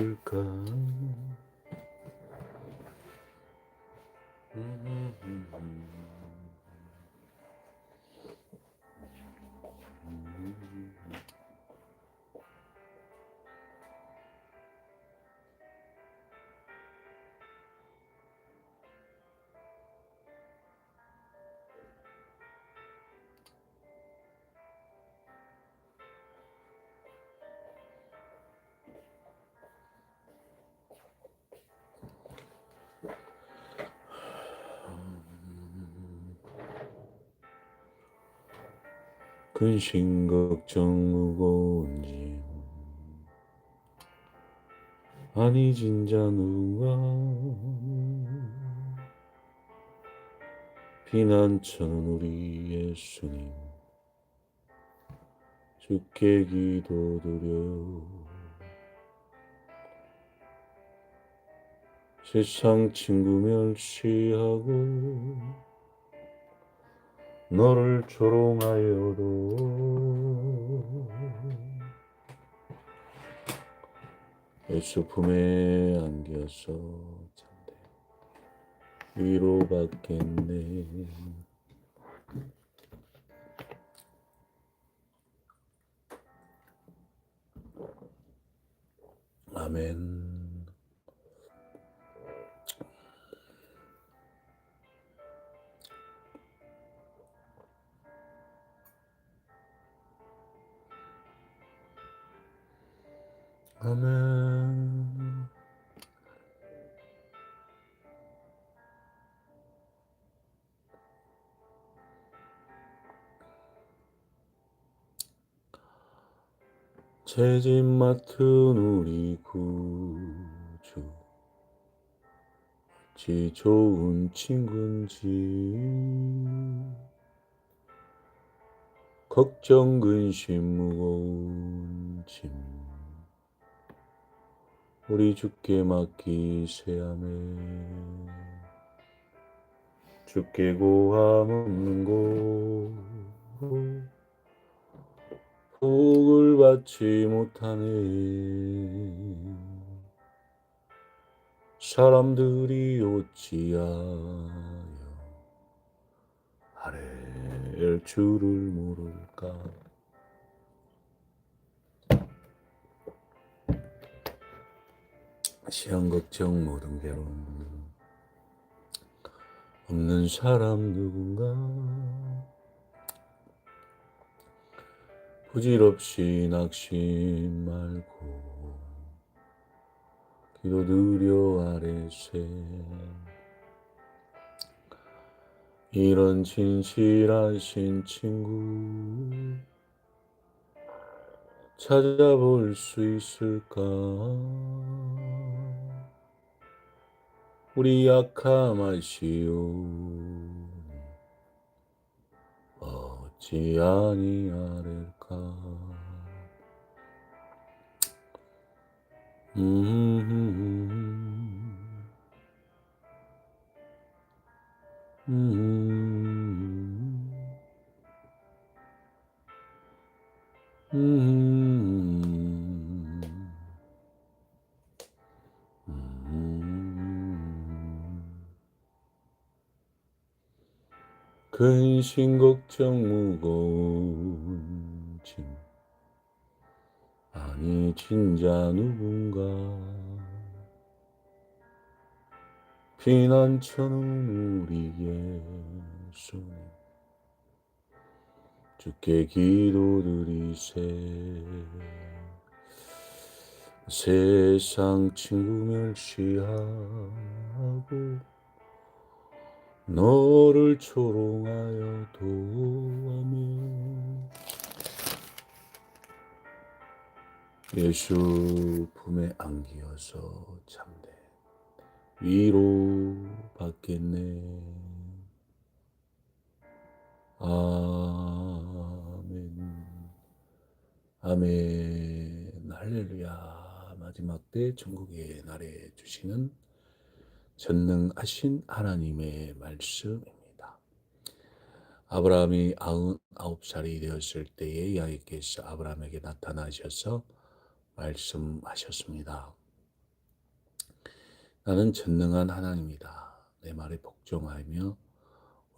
있을까? 근심 걱정 무거운 짐 아니 진짜 누가 피난처는 우리 예수님. 주께 기도드려. 세상 친구 멸시하고 너를 조롱하여도. 예수 품에 안겨서 잠대. 위로받겠네. 아멘 아멘. 채집 맡은 우리 구주. 어찌 좋은 친구인지. 걱정 근심 무거운 짐 우리 주께 맡기세하네 주께 고함 없는 곳 복을 받지 못하네. 사람들이 어찌하여 아랠 줄을 모를까 시험 걱정 모든 괴로움 없는 사람 누군가. 부질없이 낙심 말고 기도 드려 아래세. 이런 진실하신 친구 찾아볼 수 있을까 우리 약함하시오. 어찌 아니하릴까? 음, 음, 근심 걱정 무거운 짐. 아니 진짜 누군가. 피난처는 우리 예수님. 주께 기도드리세 세상 친구 멸시하고 너를 조롱하여도 아멘 예수 품에 안기어서 잠대 위로 받겠네. 아멘. 아멘. 할렐루야. 마지막 때 천국의 날에 주시는 전능하신 하나님의 말씀입니다. 아브라함이 아흔아홉 살이 되었을 때에 야훼께서 아브라함에게 나타나셔서 말씀하셨습니다. 나는 전능한 하나님이다. 내 말에 복종하며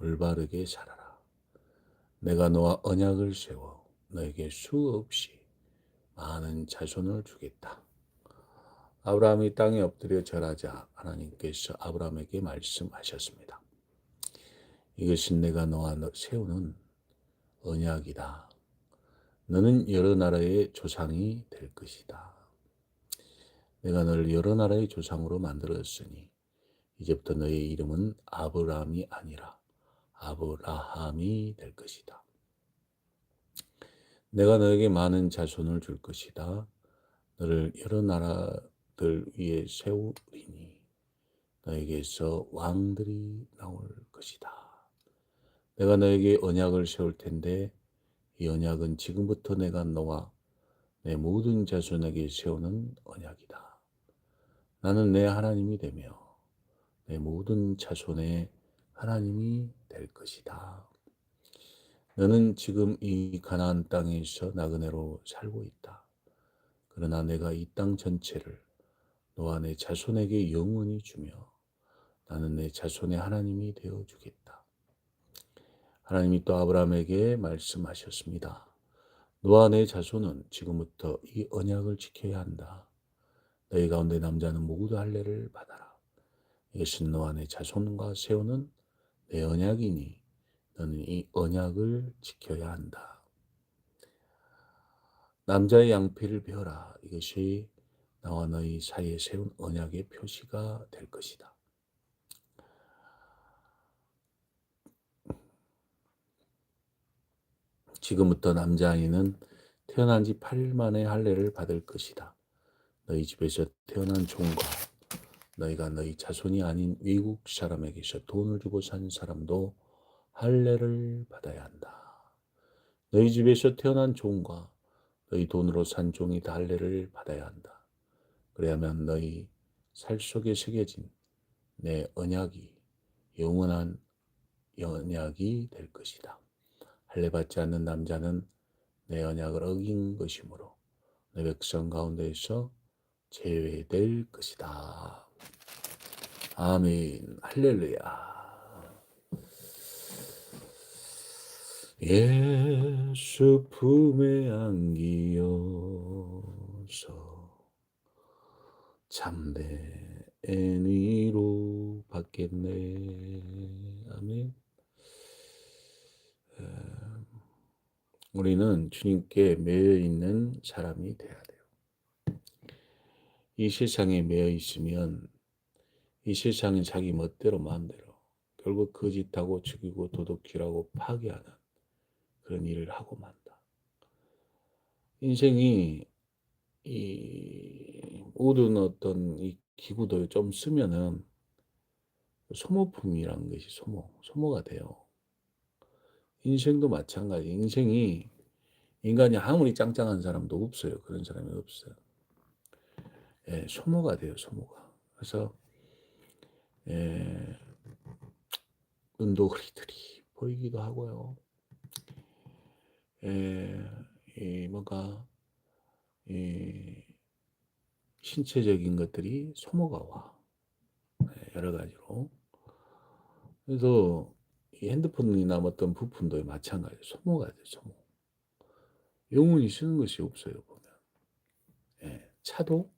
올바르게 살아라. 내가 너와 언약을 세워 너에게 수없이 많은 자손을 주겠다. 아브라함이 땅에 엎드려 절하자 하나님께서 아브라함에게 말씀하셨습니다. 이것은 내가 너와 너 세우는 언약이다. 너는 여러 나라의 조상이 될 것이다. 내가 너를 여러 나라의 조상으로 만들었으니 이제부터 너의 이름은 아브라함이 아니라 아브라함이 될 것이다. 내가 너에게 많은 자손을 줄 것이다. 너를 여러 나라 들 위에 세우리니 너에게서 왕들이 나올 것이다. 내가 너에게 언약을 세울 텐데 이 언약은 지금부터 내가 너와 내 모든 자손에게 세우는 언약이다. 나는 내 하나님이 되며 내 모든 자손의 하나님이 될 것이다. 너는 지금 이 가나안 땅에서 나그네로 살고 있다. 그러나 내가 이 땅 전체를 너와 내 자손에게 영원히 주며 나는 내 자손의 하나님이 되어 주겠다. 하나님이 또 아브라함에게 말씀하셨습니다. 너와 내 자손은 지금부터 이 언약을 지켜야 한다. 너희 가운데 남자는 모두 할례를 받아라. 이것은 너와 내 자손과 세우는 내 언약이니 너는 이 언약을 지켜야 한다. 남자의 양피를 베어라. 이것이 나와 너희 사이에 세운 언약의 표시가 될 것이다. 지금부터 남자아이는 태어난 지 8일 만에 할례를 받을 것이다. 너희 집에서 태어난 종과 너희가 너희 자손이 아닌 외국 사람에게서 돈을 주고 산 사람도 할례를 받아야 한다. 너희 집에서 태어난 종과 너희 돈으로 산 종이 다 할례를 받아야 한다. 그래야만 너희 살 속에 새겨진 내 언약이 영원한 언약이 될 것이다. 할례 받지 않는 남자는 내 언약을 어긴 것이므로 내 백성 가운데에서 제외될 것이다. 아멘. 할렐루야. 예수 품에 안기어서 참된 애니로 받겠네. 아멘. 우리는 주님께 매여 있는 사람이 되어야 돼요. 이 세상에 매여 있으면 이 세상은 자기 멋대로 마음대로 결국 거짓하고 죽이고 도둑질하고 파괴하는 그런 일을 하고 만다. 인생이 이 모든 어떤 이 기구도 좀 쓰면은 소모품이라는 것이 소모, 소모가 돼요. 인생도 마찬가지. 인생이 인간이 아무리 짱짱한 사람도 없어요. 그런 사람이 없어요. 예, 소모가 돼요. 소모가. 그래서 예, 흐리흐리 보이기도 하고요. 예, 이 뭔가 이 신체적인 것들이 소모가 와. 예, 여러 가지로. 그래서 이 핸드폰이 남았던 부품도 마찬가지 소모가 돼 소모. 영원히 쓰는 것이 없어요 보면. 예, 차도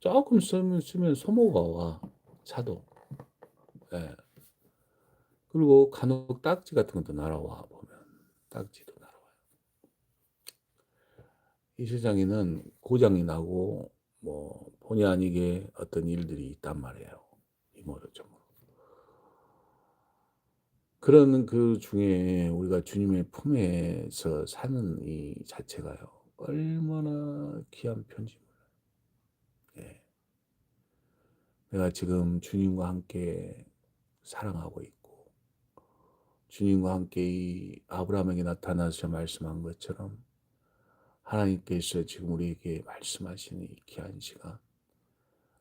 조금 쓰면 쓰면 소모가 와 차도. 예. 그리고 간혹 딱지 같은 것도 날아와 보면 딱지도 날아와요. 이 세상에는 고장이 나고 뭐 본의 아니게 어떤 일들이 있단 말이에요. 이모로 저모로. 그런 그 중에 우리가 주님의 품에서 사는 이 자체가요. 얼마나 귀한 편지 몰라요. 예. 내가 지금 주님과 함께 사랑하고 있고, 주님과 함께 이 아브라함에게 나타나서 말씀한 것처럼 하나님께서 지금 우리에게 말씀하시는 이 귀한 시간,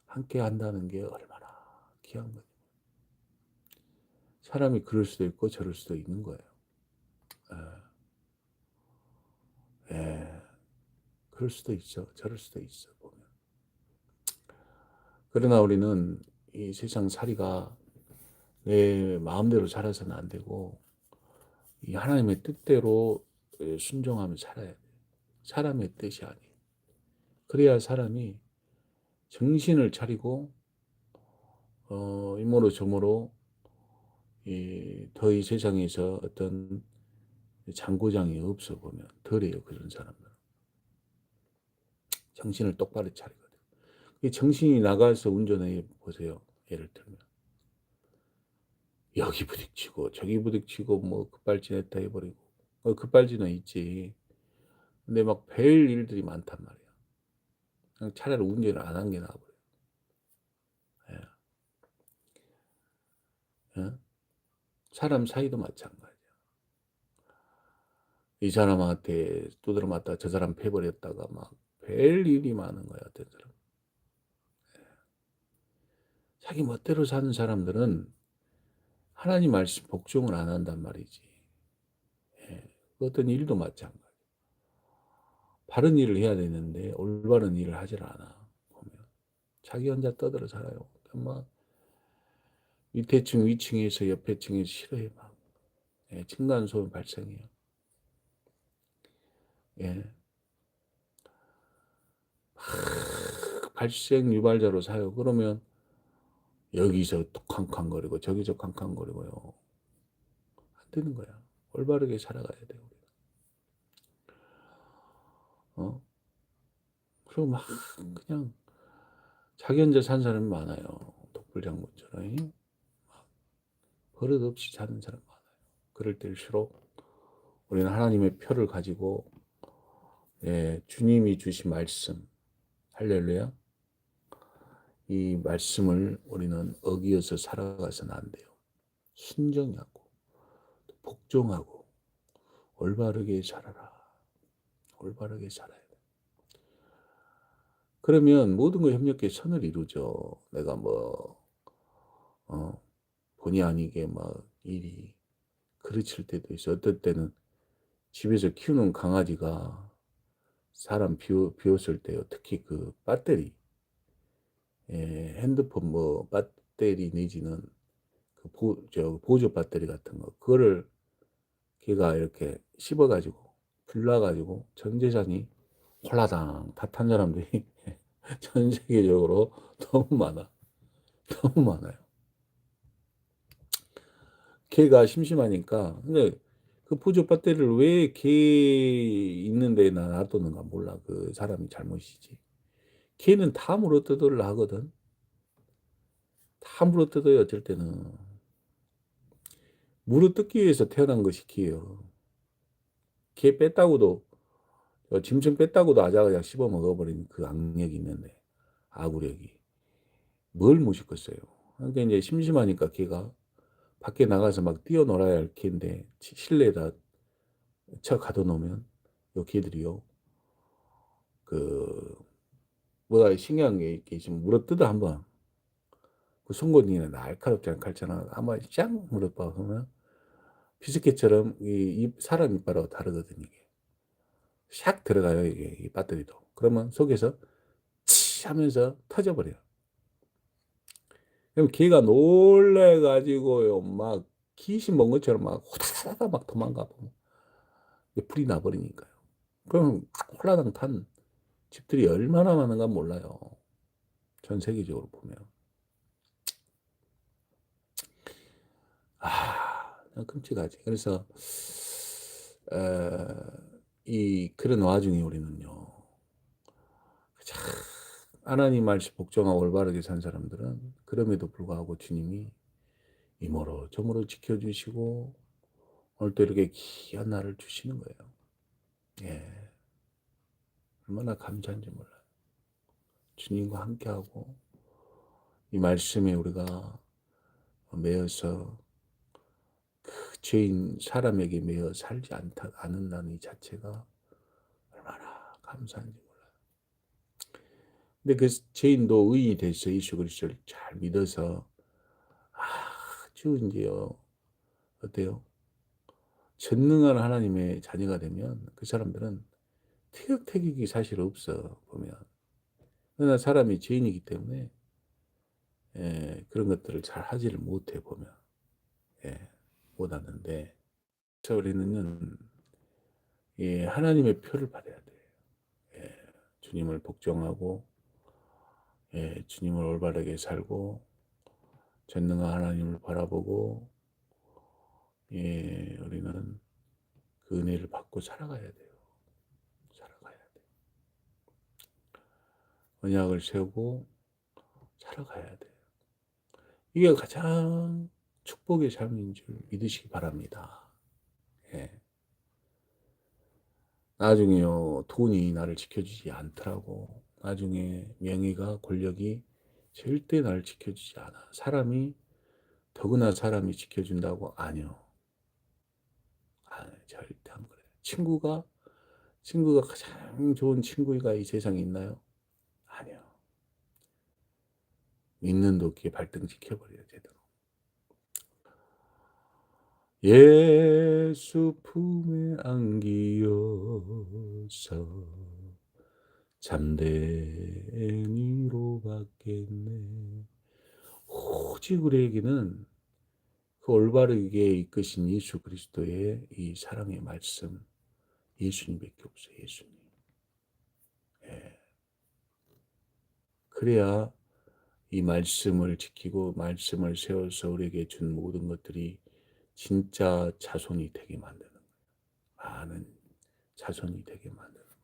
함께 한다는 게 얼마나 귀한 거죠. 사람이 그럴 수도 있고 저럴 수도 있는 거예요. 예. 예. 그럴 수도 있죠. 저럴 수도 있어, 보면. 그러나 우리는 이 세상 살이가 내 마음대로 살아서는 안 되고 이 하나님의 뜻대로 순종하며 살아야 돼. 사람의 뜻이 아니. 그래야 사람이 정신을 차리고 어, 이모로 저모로 더이 세상에서 어떤 장고장이 없어 보면 덜해요 그런 사람들. 정신을 똑바로 차리거든. 정신이 나가서 운전해 보세요. 예를 들면 여기 부딪히고 저기 부딪히고 뭐 급발진했다 해버리고 어, 급발진은 있지. 근데 막별 일들이 많단 말이야. 그냥 차라리 운전을 안 한 게 나아버려. 예. 예? 사람 사이도 마찬가지야. 이 사람한테 두드려 맞다 저 사람 패버렸다가 막별 일이 많은 거야 어떤 사람. 예. 자기 멋대로 사는 사람들은 하나님 말씀 복종을 안 한단 말이지. 예. 어떤 일도 마찬가지. 바른 일을 해야 되는데 올바른 일을 하질 않아. 보면 자기 혼자 떠들어 살아요. 막 밑에 층 위층에서 옆에 층에서 싫어해 막 예, 층간 소음 발생해요. 예. 발생 유발자로 사요. 그러면 여기서 또 캄캄거리고 저기서 캄캄거리고요. 안 되는 거야. 올바르게 살아가야 돼 우리. 어? 그리고 막 그냥 자기 혼자 산 사람이 많아요. 독불장군처럼 버릇 없이 사는 사람 많아요. 그럴 때일수록 우리는 하나님의 표를 가지고 예, 주님이 주신 말씀 할렐루야 이 말씀을 우리는 어기어서 살아가서는 안 돼요. 순정하고 복종하고 올바르게 살아라. 올바르게 살아야 돼. 그러면 모든 거 협력해 선을 이루죠. 내가 뭐, 어, 본의 아니게 막 일이 그르칠 때도 있어. 어떨 때는 집에서 키우는 강아지가 사람 비웠을 때요. 특히 그 배터리, 예, 핸드폰 뭐 배터리 내지는 그 보, 저 보조 배터리 같은 거, 그거를 걔가 이렇게 씹어가지고 불나가지고 전 재산이 홀라당 다 탄 사람들이 전 세계적으로 너무 많아. 너무 많아요. 걔가 심심하니까 근데 그 보조 배터리를 왜걔 있는 데나 놔두는가 몰라. 그 사람이 잘못이지. 걔는 다 물어뜯으려 하거든. 다 물어뜯어요, 어쩔 때는. 물어뜯기 위해서 태어난 것이 걔예요. 걔 뺐다고도 짐승 뺐다고도 아작아작 씹어 먹어버린 그 악력이 있는데 아구력이. 뭘 무식했어요. 그러니까 이제 심심하니까 걔가 밖에 나가서 막 뛰어놀아야 할 걔인데 실내에다 쳐 가둬놓으면 요 걔들이요. 그 뭐가 신기한 게 있지만 물어뜯어 한번. 그 송곳니는 날카롭지 않잖아 한번 쫙 물어봐 그러면 비스켓처럼 이, 이 사람 이빨하고 다르거든요. 이게. 샥 들어가요 이게 이 배터리도. 그러면 속에서 치 하면서 터져버려요. 그럼 걔가 놀래가지고요 막 귀신 본 것처럼 막 호다다다 막 도망가 보면 불이 나버리니까요. 그럼 홀라당 탄 집들이 얼마나 많은가 몰라요. 전 세계적으로 보면. 아. 끔찍하지. 그래서 어, 이 그런 와중에 우리는요. 참 하나님 말씀 복종하고 올바르게 산 사람들은 그럼에도 불구하고 주님이 이모로 저모로 지켜주시고 오늘 또 이렇게 귀한 날을 주시는 거예요. 예. 얼마나 감사한지 몰라요. 주님과 함께하고 이 말씀에 우리가 매여서 그 죄인 사람에게 매여 살지 않다, 않는다는 이 자체가 얼마나 감사한지 몰라요. 근데 그 죄인도 의인이 돼서 예수 그리스도를 잘 믿어서 아주 이제요 어때요? 전능한 하나님의 자녀가 되면 그 사람들은 태극태격이 사실 없어 보면 그러나 사람이 죄인이기 때문에 예, 그런 것들을 잘 하지를 못해 보면 예, 못하는데 저 우리는 예, 하나님의 표를 받아야 돼요. 예, 주님을 복종하고 예, 주님을 올바르게 살고 전능한 하나님을 바라보고 예, 우리는 그 은혜를 받고 살아가야 돼요. 살아가야 돼. 언약을 세우고 살아가야 돼요. 이게 가장 축복의 삶인 줄 믿으시기 바랍니다. 예. 나중에요, 돈이 나를 지켜주지 않더라고. 나중에 명예가, 권력이 절대 나를 지켜주지 않아. 사람이, 더구나 사람이 지켜준다고? 아니요. 아, 절대 안 그래. 친구가, 친구가 가장 좋은 친구가 이 세상에 있나요? 아니요. 믿는 도끼에 발등시켜버려요, 제대로. 예수 품에 안기어서 잠든 이로 받겠네. 오직 우리에게는 그 올바르게 이끄신 예수 그리스도의 이 사랑의 말씀, 예수님밖에 없어요, 예수님. 예. 그래야 이 말씀을 지키고 말씀을 세워서 우리에게 준 모든 것들이 진짜 자손이 되게 만드는 거예요. 많은 자손이 되게 만드는 거예요.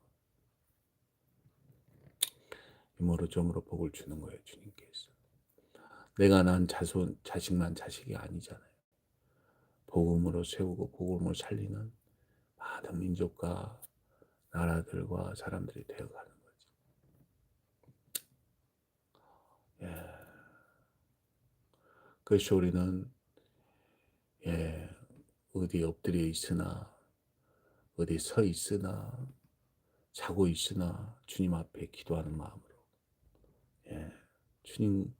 이모로 점으로 복을 주는 거예요, 주님께서. 내가 난 자손, 자식만 자식이 아니잖아요. 복음으로 세우고 복음을 살리는 많은 민족과 나라들과 사람들이 되어가는 거죠. 예. 그래서 우리는 예, 어디 엎드려 있으나 어디 서 있으나 자고 있으나 주님 앞에 기도하는 마음으로. 예, 주님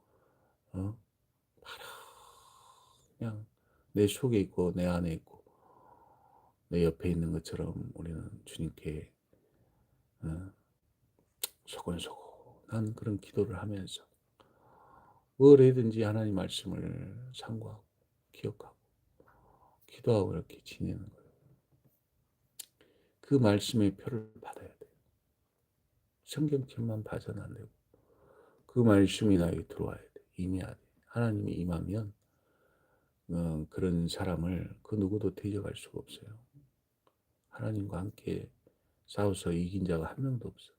어? 바로 그냥 내 속에 있고 내 안에 있고 내 옆에 있는 것처럼 우리는 주님께 어, 소곤소곤한 그런 기도를 하면서 뭘 해든지 하나님 말씀을 상고하고 기억하고 기도하고 이렇게 지내는 거예요. 그 말씀의 표를 받아야 돼요. 성경책만 봐서는 안 되고 그 말씀이 나에게 들어와야 돼. 임해야 돼. 하나님이 임하면 어, 그런 사람을 그 누구도 대적할 수가 없어요. 하나님과 함께 싸워서 이긴 자가 한 명도 없어.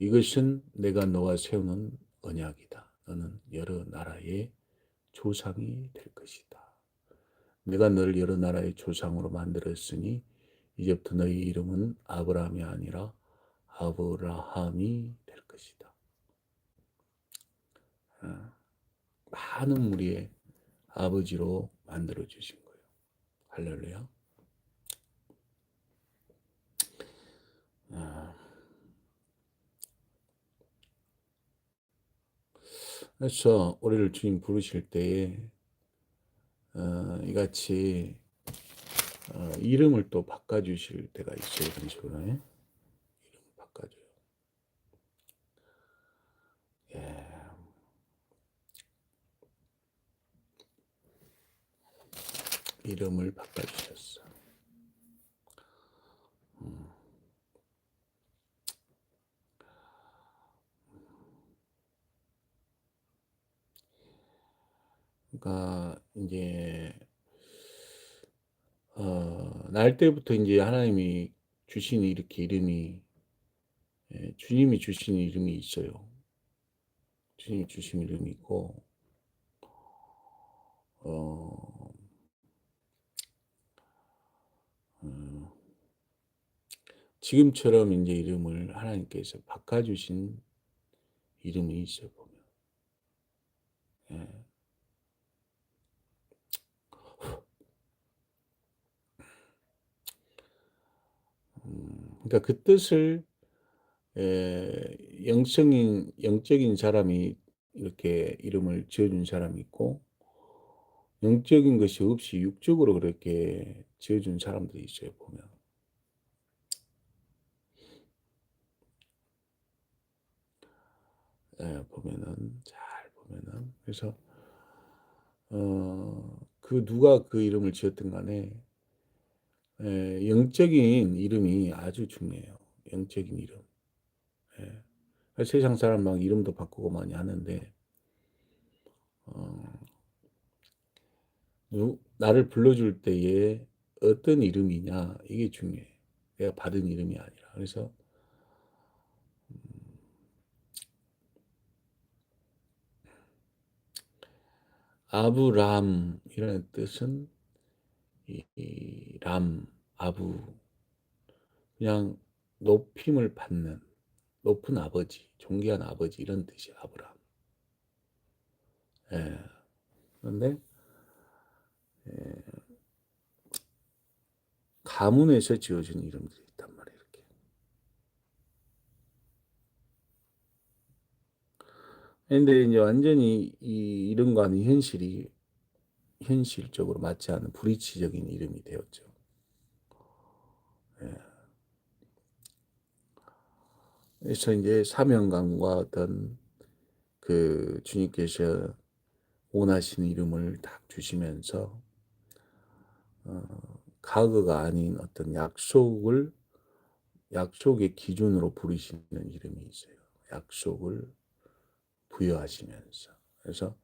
이것은 내가 너와 세우는 언약이다. 너는 여러 나라의 조상이 될 것이다. 내가 너를 여러 나라의 조상으로 만들었으니 이제부터 너희 이름은 아브라함이 아니라 아브라함이 될 것이다. 어, 많은 무리의 아버지로 만들어 주신 거예요. 할렐루야. 그래서 우리를 주님 부르실 때에 어, 이같이 어, 이름을 또 바꿔주실 때가 있어요. 이런 식으로 이름 바꿔줘요. 예. 이름을 바꿔주셨어. 음. 그러니까 이제 어, 날 때부터 이제 하나님이 주신 이렇게 이름이 예, 주님이 주신 이름이 있어요. 주님이 주신 이름이 있고 어, 음, 지금처럼 이제 이름을 하나님께서 바꿔 주신 이름이 있어요 보면. 예. 그러니까 그 뜻을 에, 영성인 영적인 사람이 이렇게 이름을 지어준 사람이 있고 영적인 것이 없이 육적으로 그렇게 지어준 사람들이 있어요 보면. 예, 보면은 잘 보면은. 그래서 어, 그 누가 그 이름을 지었든 간에 예, 영적인 이름이 아주 중요해요. 영적인 이름. 예. 세상 사람 막 이름도 바꾸고 많이 하는데 어, 누, 나를 불러줄 때에 어떤 이름이냐 이게 중요해. 내가 받은 이름이 아니라. 그래서 아브람이라는 뜻은 이, 이 람, 아부 그냥 높임을 받는 높은 아버지, 존귀한 아버지 이런 뜻이 아브람. 예. 그런데 예, 가문에서 지어진 이름들이 있단 말이에요. 이렇게. 근데 이제 완전히 이 이름과는 현실이 현실적으로 맞지 않는 불이치적인 이름이 되었죠. 예. 그래서 이제 사명감과 어떤 그 주님께서 원하시는 이름을 딱 주시면서 어, 과거가 아닌 어떤 약속을 약속의 기준으로 부르시는 이름이 있어요. 약속을 부여하시면서 그래서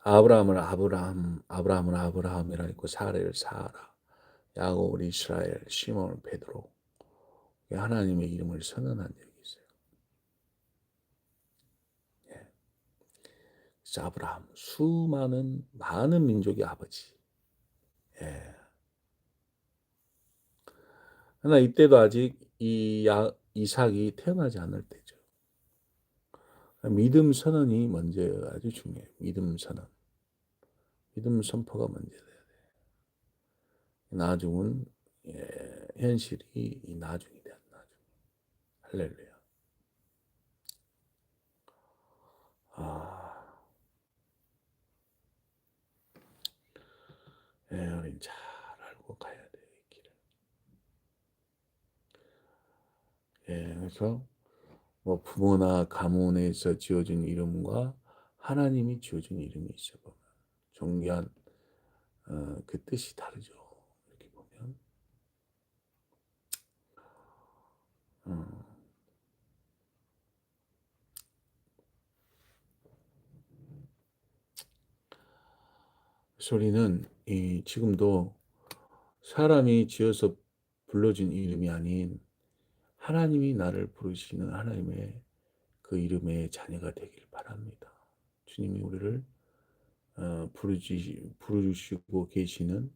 아브라함을 아브라함, 아브라함을 아브라함이라 했고 사라를 사라, 야곱을 이스라엘, 시몬을 베드로 하나님의 이름을 선언한 적이 있어요. 예. 그래서 아브라함 수많은 많은 민족의 아버지. 예. 그러나 이때도 아직 이 야, 이삭이 태어나지 않을 때죠. 믿음 선언이 먼저 아주 중요해요. 믿음 선언. 믿음 선포가 먼저 돼야 돼. 나중은 예, 현실이 이 나중이 돼. 나중. 할렐루야. 아, 예, 우린 잘 알고 가야 돼. 이 길을. 예, 그래서 뭐 부모나 가문에서 지어준 이름과 하나님이 지어준 이름이 있어 보면 존귀한 어, 그 뜻이 다르죠. 이렇게 보면 어. 소리는 이 지금도 사람이 지어서 불러준 이름이 아닌 하나님이 나를 부르시는 하나님의 그 이름의 자녀가 되길 바랍니다. 주님이 우리를 어, 부르시, 부르시고 계시는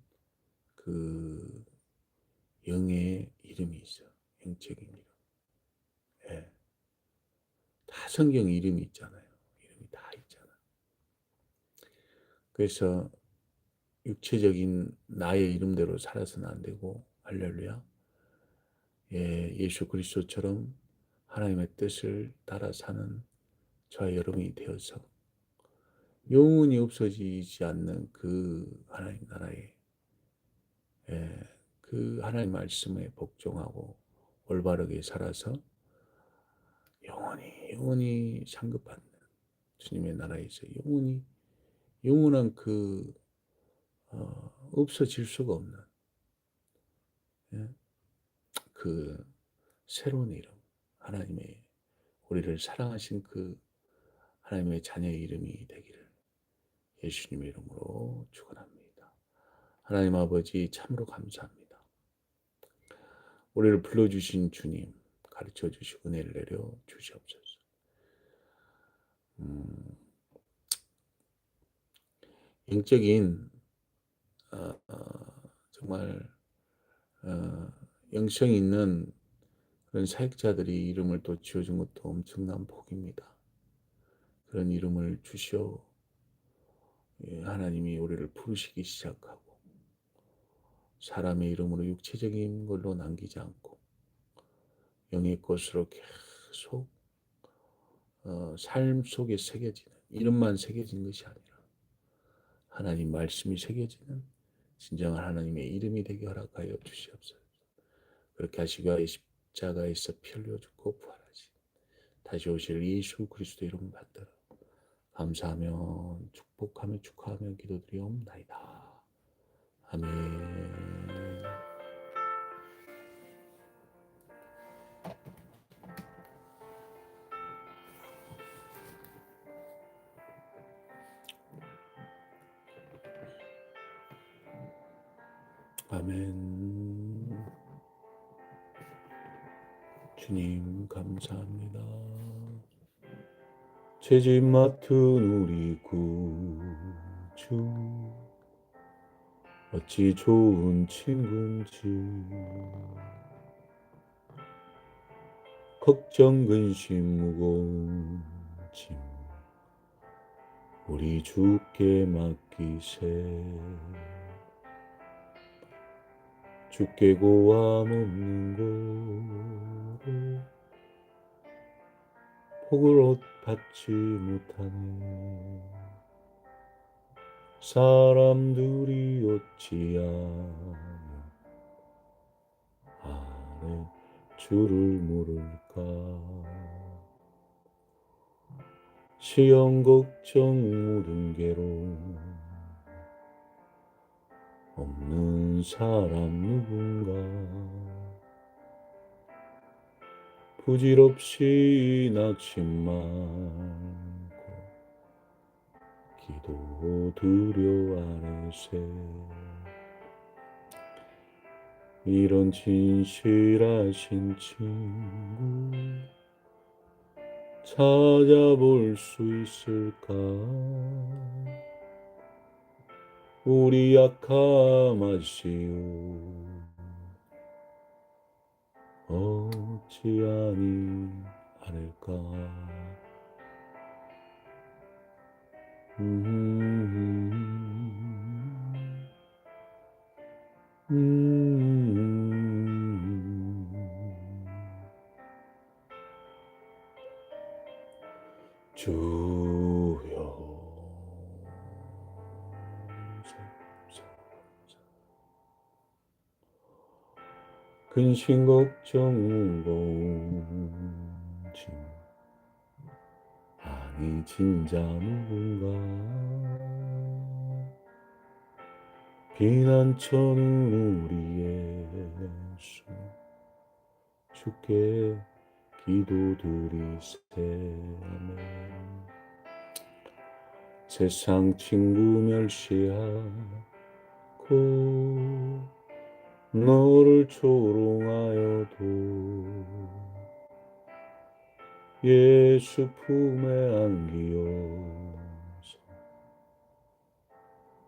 그 영의 이름이 있어. 영적인 이름. 예. 다 성경 이름이 있잖아요. 이름이 다 있잖아. 그래서 육체적인 나의 이름대로 살아서는 안 되고 할렐루야. 예, 예수 그리스도처럼 하나님의 뜻을 따라 사는 저와 여러분이 되어서 영원히 없어지지 않는 그 하나님 나라에 예, 그 하나님 말씀에 복종하고 올바르게 살아서 영원히 영원히 상급받는 주님의 나라에서 영원히 영원한 그 어, 없어질 수가 없는 예, 그 새로운 이름 하나님의 우리를 사랑하신 그 하나님의 자녀의 이름이 되기를 예수님의 이름으로 축원합니다. 하나님 아버지 참으로 감사합니다. 우리를 불러 주신 주님 가르쳐 주시고 은혜를 내려 주시옵소서. 음, 영적인 어, 어, 정말 어, 영성 있는 그런 사역자들이 이름을 또 지어준 것도 엄청난 복입니다. 그런 이름을 주시어 예, 하나님이 우리를 부르시기 시작하고 사람의 이름으로 육체적인 걸로 남기지 않고 영의 것으로 계속 어, 삶 속에 새겨지는 이름만 새겨진 것이 아니라 하나님 말씀이 새겨지는 진정한 하나님의 이름이 되게 허락하여 주시옵소서. 그렇게 하시기 십자가에서 피 흘려 죽고 부활하신 다시 오실 예수 그리스도 이름 받들어 감사하며 축복하며 축하하며 기도드리옵나이다. 아멘. 아멘. 감사합니다. 죄짓 맡은 우리 구주. 어찌 좋은 친구인지. 걱정 근심 무거운 짐 우리 주께 맡기세. 주께 고함 없는 곳 복을 얻 받지 못하네 사람들이 어찌하며 아래 주를 모를까? 시험 걱정 모든 괴로움 없는 사람 누군가 부질없이 낙심 많고 기도 드려 아래세. 이런 진실하신 친구 찾아볼 수 있을까? 우리 약함하시오 어 찌하니 않을까. 음, 근심 걱정 무거운 짐 아니 진짜 누군가 비난처는 우리 예수 주께 기도드리세 아멘 세상 친구 멸시하고 너 를 조롱하여도 예수 품에 안기어서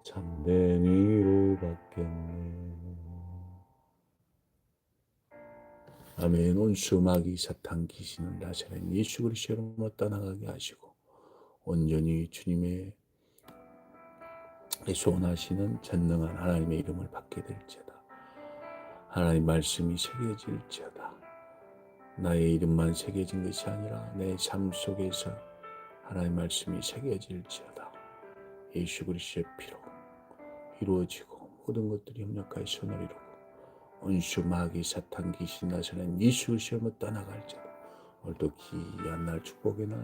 참된 위로 받겠네. 아멘. 온 수 마귀 사탄 귀신은 나사렛 예수 그리스도로 떠나가게 하시고 온전히 주님의 소원하시는 전능한 하나님의 이름을 받게 될지어다 하나님 말씀이 새겨질지어다. 나의 이름만 새겨진 것이 아니라 내 삶 속에서 하나님 말씀이 새겨질지어다. 예수 그리스도의 피로 이루어지고 모든 것들이 협력하여 선을 이루고 온수 마귀 사탄 귀신 나서는 예수 그리스도로 떠나갈지어다. 오늘도 귀한 날 축복의 날